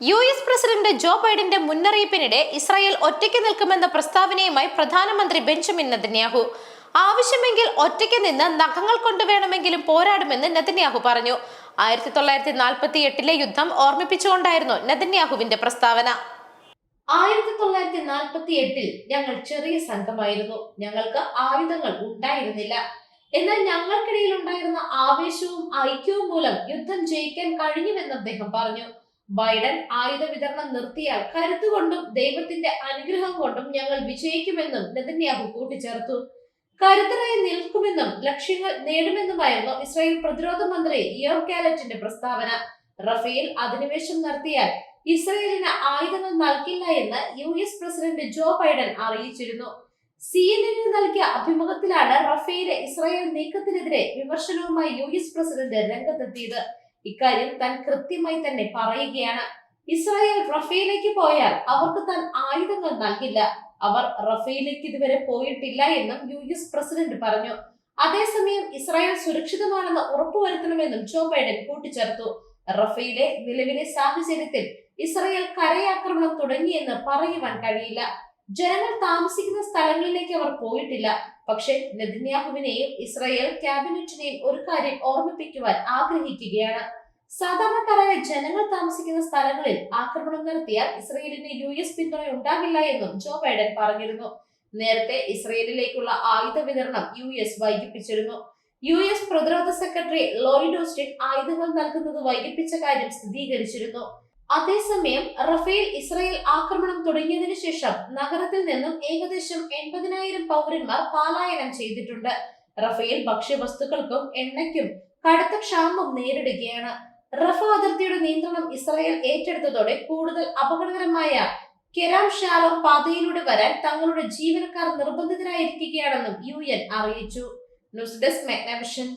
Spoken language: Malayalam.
യു എസ് പ്രസിഡന്റ് ജോ ബൈഡന്റെ മുന്നറിയിപ്പിനിടെ ഇസ്രായേൽ ഒറ്റയ്ക്ക് നിൽക്കുമെന്ന പ്രസ്താവനയുമായി പ്രധാനമന്ത്രി ബെഞ്ചമിൻ നെതന്യാഹു. ആവശ്യമെങ്കിൽ ഒറ്റയ്ക്ക് നിന്ന് നഖങ്ങൾ കൊണ്ട് വേണമെങ്കിലും പോരാടുമെന്ന് നെതന്യാഹു പറഞ്ഞു. ആയിരത്തി തൊള്ളായിരത്തി നാൽപ്പത്തി എട്ടിലെ യുദ്ധം ഓർമ്മിപ്പിച്ചുകൊണ്ടായിരുന്നു നെതന്യാഹുവിന്റെ പ്രസ്താവന. ആയിരത്തി തൊള്ളായിരത്തി നാൽപ്പത്തി എട്ടിൽ ഞങ്ങൾ ചെറിയ സംഘമായിരുന്നു. ഞങ്ങൾക്ക് ആയുധങ്ങൾ ഉണ്ടായിരുന്നില്ല. എന്നാൽ ഞങ്ങൾക്കിടയിൽ ഉണ്ടായിരുന്ന ആവേശവും ഐക്യവും മൂലം യുദ്ധം ജയിക്കാൻ കഴിഞ്ഞുവെന്ന് അദ്ദേഹം പറഞ്ഞു. ബൈഡൻ ആയുധ വിതരണം നിർത്തിയാൽ കരുത്തുകൊണ്ടും ദൈവത്തിന്റെ അനുഗ്രഹം കൊണ്ടും ഞങ്ങൾ വിജയിക്കുമെന്നും നെതന്യാഹു കൂട്ടിച്ചേർത്തു. കരുത്തരായി നിൽക്കുമെന്നും ലക്ഷ്യങ്ങൾ നേടുമെന്നുമായിരുന്നു ഇസ്രായേൽ പ്രതിരോധ മന്ത്രി യോർ കാലറ്റിന്റെ പ്രസ്താവന. റഫേൽ അധിനിവേശം നടത്തിയാൽ ഇസ്രയേലിന് ആയുധങ്ങൾ നൽകില്ല എന്ന് U S president Joe Biden അറിയിച്ചിരുന്നു. സി എൻ എന്നിന് നൽകിയ അഭിമുഖത്തിലാണ് റഫേലെ ഇസ്രായേൽ നീക്കത്തിനെതിരെ വിമർശനവുമായി യു എസ് പ്രസിഡന്റ് രംഗത്തെത്തിയത്. ഇക്കാര്യം താൻ കൃത്യമായി തന്നെ പറയുകയാണ്. ഇസ്രായേൽ റഫേലേക്ക് പോയാൽ അവർക്ക് താൻ ആയുധങ്ങൾ നൽകില്ല. അവർ റഫേലേക്ക് ഇതുവരെ പോയിട്ടില്ല എന്നും യു എസ് പ്രസിഡന്റ് പറഞ്ഞു. അതേസമയം ഇസ്രായേൽ സുരക്ഷിതമാണെന്ന് ഉറപ്പുവരുത്തണമെന്നും ജോ ബൈഡൻ കൂട്ടിച്ചേർത്തു. റഫേലെ നിലവിലെ സാഹചര്യത്തിൽ ഇസ്രായേൽ കരയാക്രമണം തുടങ്ങിയെന്ന് പറയുവാൻ കഴിയില്ല. ജനങ്ങൾ താമസിക്കുന്ന സ്ഥലങ്ങളിലേക്ക് അവർ പോയിട്ടില്ല. പക്ഷെ നെതിന്യാഹുവിനെയും ഇസ്രായേൽ ക്യാബിനറ്റിനെയും ഒരു കാര്യം ഓർമ്മിപ്പിക്കുവാൻ ആഗ്രഹിക്കുകയാണ്. സാധാരണക്കാരായ ജനങ്ങൾ താമസിക്കുന്ന സ്ഥലങ്ങളിൽ ആക്രമണം നടത്തിയാൽ ഇസ്രയേലിന് യു എസ് പിന്തുണ ഉണ്ടാകില്ല എന്നും ജോ ബൈഡൻ പറഞ്ഞിരുന്നു. നേരത്തെ ഇസ്രയേലിലേക്കുള്ള ആയുധ വിതരണം യു എസ് വൈകിപ്പിച്ചിരുന്നു. യു എസ് പ്രതിരോധ സെക്രട്ടറി ലോയിഡ് ഓസ്റ്റിൻ ആയുധങ്ങൾ നൽകുന്നത് വൈകിപ്പിച്ച കാര്യം സ്ഥിരീകരിച്ചിരുന്നു. അതേസമയം റഫേൽ ഇസ്രായേൽ ആക്രമണം തുടങ്ങിയതിനു ശേഷം നഗരത്തിൽ നിന്നും ഏകദേശം എൺപതിനായിരം പൗരന്മാർ പലായനം ചെയ്തിട്ടുണ്ട്. റഫേൽ ഭക്ഷ്യവസ്തുക്കൾക്കും എണ്ണയ്ക്കും കടുത്ത ക്ഷാമം നേരിടുകയാണ്. റഫ അതിർത്തിയുടെ നിയന്ത്രണം ഇസ്രായേൽ ഏറ്റെടുത്തതോടെ കൂടുതൽ അപകടകരമായ കെരാം ഷാലോ പാതയിലൂടെ വരാൻ തങ്ങളുടെ ജീവനക്കാർ നിർബന്ധിതരായിരിക്കുകയാണെന്നും യു എൻ അറിയിച്ചു. News desk Magna Vision.